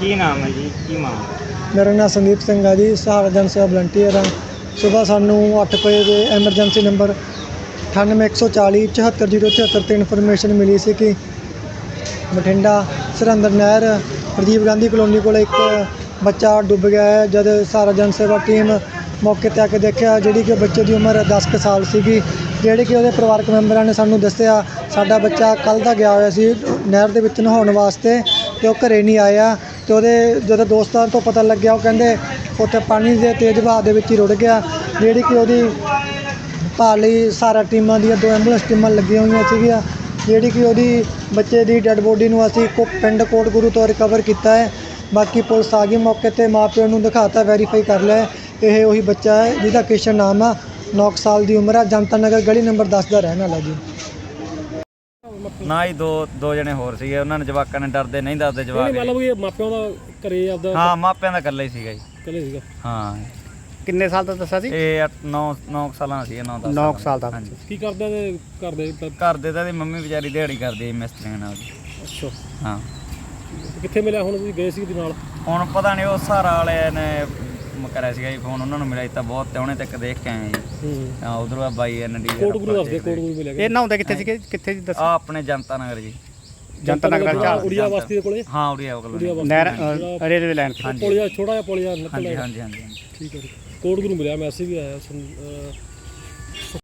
ਕੀ ਨਾਮ ਹੈ ਜੀ? ਕੀ ਮਾਮਲਾ ਮੇਰਾ ਨਾਮ ਸੰਦੀਪ ਸਿੰਘ ਆ ਜੀ ਸਹਾਰਾ ਜਨ ਸੇਵਾ ਵਲੰਟੀਅਰ ਆ। ਸਵੇਰ ਸਾਨੂੰ 8 ਵਜੇ ਦੇ ਐਮਰਜੈਂਸੀ ਨੰਬਰ 98140 74073 ਤੇ ਇਨਫੋਰਮੇਸ਼ਨ ਮਿਲੀ ਸੀ ਕਿ ਬਠਿੰਡਾ ਸਰਹੰਦਰ ਨਹਿਰ ਰਾਜੀਵ ਗਾਂਧੀ ਕਲੋਨੀ ਕੋਲ ਇੱਕ ਬੱਚਾ ਡੁੱਬ ਗਿਆ ਹੈ, ਜਦ ਸਹਾਰਾ ਜਨ ਸੇਵਾ ਟੀਮ ਮੌਕੇ ਤੇ ਆ ਕੇ ਦੇਖਿਆ, ਜਿਹੜੀ ਕਿ ਬੱਚੇ ਦੀ ਉਮਰ 10 ਕੁ ਸਾਲ ਸੀਗੀ। ਜਿਹੜੇ ਕਿ ਉਹਦੇ ਪਰਿਵਾਰਕ ਮੈਂਬਰਾਂ ਨੇ ਸਾਨੂੰ ਦੱਸਿਆ, ਸਾਡਾ ਬੱਚਾ ਕੱਲ ਦਾ ਗਿਆ ਹੋਇਆ ਸੀ ਨਹਿਰ ਦੇ ਵਿੱਚ ਨਹਾਉਣ ਵਾਸਤੇ ਤੇ ਉਹ ਘਰੇ ਨਹੀਂ ਆਇਆ। ਤੇ ਉਹਦੇ ਜਦੋਂ ਦੋਸਤਾਂ ਤੋਂ ਪਤਾ ਲੱਗਿਆ, ਉਹ ਕਹਿੰਦੇ ਉੱਥੇ ਪਾਣੀ ਦੇ ਤੇਜ਼ ਵਹਾਅ ਦੇ ਵਿੱਚ ਹੀ ਰੁੜ ਗਿਆ, ਜਿਹੜੀ ਕਿ ਉਹਦੀ ਭਾਲ ਲਈ ਸਾਰਾ ਟੀਮਾਂ ਦੀਆਂ, ਦੋ ਐਂਬੂਲੈਂਸ ਟੀਮਾਂ ਲੱਗੀਆਂ ਹੋਈਆਂ ਸੀਗੀਆਂ, ਜਿਹੜੀ ਕਿ ਉਹਦੀ ਬੱਚੇ ਦੀ ਡੈੱਡ ਬੋਡੀ ਨੂੰ ਅਸੀਂ ਕੋ ਪਿੰਡ ਕੋਟ ਗੁਰੂ ਤੋਂ ਰਿਕਵਰ ਕੀਤਾ ਹੈ। ਬਾਕੀ ਪੁਲਿਸ ਆ ਗਈ ਮੌਕੇ ਤੇ ਮਾਪਿਆਂ ਨੂੰ ਦਿਖਾਤਾ ਵੈਰੀਫਾਈ ਕਰ ਲਿਆ ਇਹ ਉਹੀ ਬੱਚਾ ਹੈ ਜਿਹਦਾ ਕਿਸ਼ਨ ਨਾਮ ਆ 9 ਸਾਲ ਦੀ ਉਮਰ ਆ, ਜਨਤਾ ਨਗਰ ਗਲੀ ਨੰਬਰ 10 ਦਾ ਰਹਿਣ ਵਾਲਾ ਜੀ। ਨਾ ਹੀ ਦੋ ਦੋ ਜਣੇ ਹੋਰ ਸੀਗੇ। ਉਹਨਾਂ ਨੇ ਜਵਾਕਾਂ ਨੇ ਡਰਦੇ ਨਹੀਂ ਦੱਸਦੇ ਨਹੀਂ ਜਵਾਕ ਮਤਲਬ ਇਹ ਮਾਪਿਆਂ ਦਾ ਘਰੇ ਆਪਦਾ ਹਾਂ ਮਾਪਿਆਂ ਦਾ ਇਕੱਲਾ ਹੀ ਸੀਗਾ ਜੀ। ਇਕੱਲੇ ਸੀਗਾ? ਹਾਂ। ਕਿੰਨੇ ਸਾਲ ਦਾ ਦੱਸਿਆ ਸੀ? ਇਹ 9 9 ਸਾਲਾਂ ਦਾ ਸੀਗਾ 9 10 9 ਸਾਲ ਦਾ। ਹਾਂਜੀ। ਕੀ ਕਰਦਾ ਤੇ ਘਰ ਦੇ ਤਾਂ- ਘਰ ਦੇ ਤਾਂ ਇਹਦੀ ਮੰਮੀ ਵਿਚਾਰੀ ਦਿਹਾੜੀ ਕਰਦੀ ਹੈ ਮਿਸਤਰੀਆਂ ਨਾਲ ਜੀ। ਅੱਛਾ। ਹਾਂ। ਕਿੱਥੇ ਮਿਲਿਆ ਹੁਣ ਤੁਸੀਂ? ਗਏ ਸੀ ਦੇ ਨਾਲ? ਹੁਣ ਪਤਾ ਨਹੀਂ ਉਹ ਸਹਾਰਾ ਵਾਲਿਆਂ ਨੇ ਕਰਿਆ ਸੀਗਾ ਜੀ ਫੋਨ ਉਹਨਾਂ ਨੂੰ ਮਿਲਿਆ ਸੀ ਤਾਂ ਬਹੁਤ ਟਿਉਣੇ ਤੱਕ ਦੇਖ ਕੇ ਆਏ ਜੀ। ਹੂੰ। ਉਧਰੋਂ ਆ ਬਾਈ ਐਨ ਡੀ ਕੋਟ ਗੁਰੂ ਦੱਸਦੇ ਕੋਟ ਗੁਰੂ ਮਿਲਿਆ ਇਹ ਨਹਾਉਂਦੇ ਕਿੱਥੇ ਸੀਗੇ? ਕਿੱਥੇ ਜੀ ਦੱਸ? ਆ ਆਪਣੇ ਜਨਤਾ ਨਗਰ ਜੀ। ਜਨਤਾ ਨਗਰ ਝਾੜ ਉੜੀਆ ਬਸਤੀ ਦੇ ਕੋਲੇ। ਹਾਂ ਉੜੀਆ ਕੋਲ ਨਹਿਰ ਅ, ਰੇਲਵੇ ਲਾਈਨ ਤੇ। ਪੁਲਿਆ ਛੋਟਾ ਜਿਹਾ ਪੁਲਿਆ ਹਾਂਜੀ ਨਿਕਲਦਾ ਹਾਂਜੀ ਹਾਂਜੀ ਹਾਂਜੀ। ਠੀਕ ਹੈ ਜੀ। ਕੋਟ ਗੁਰੂ ਮਿਲਿਆ ਮੈਸੇਜ ਵੀ ਆਇਆ ਸੁਣ- ਅਹ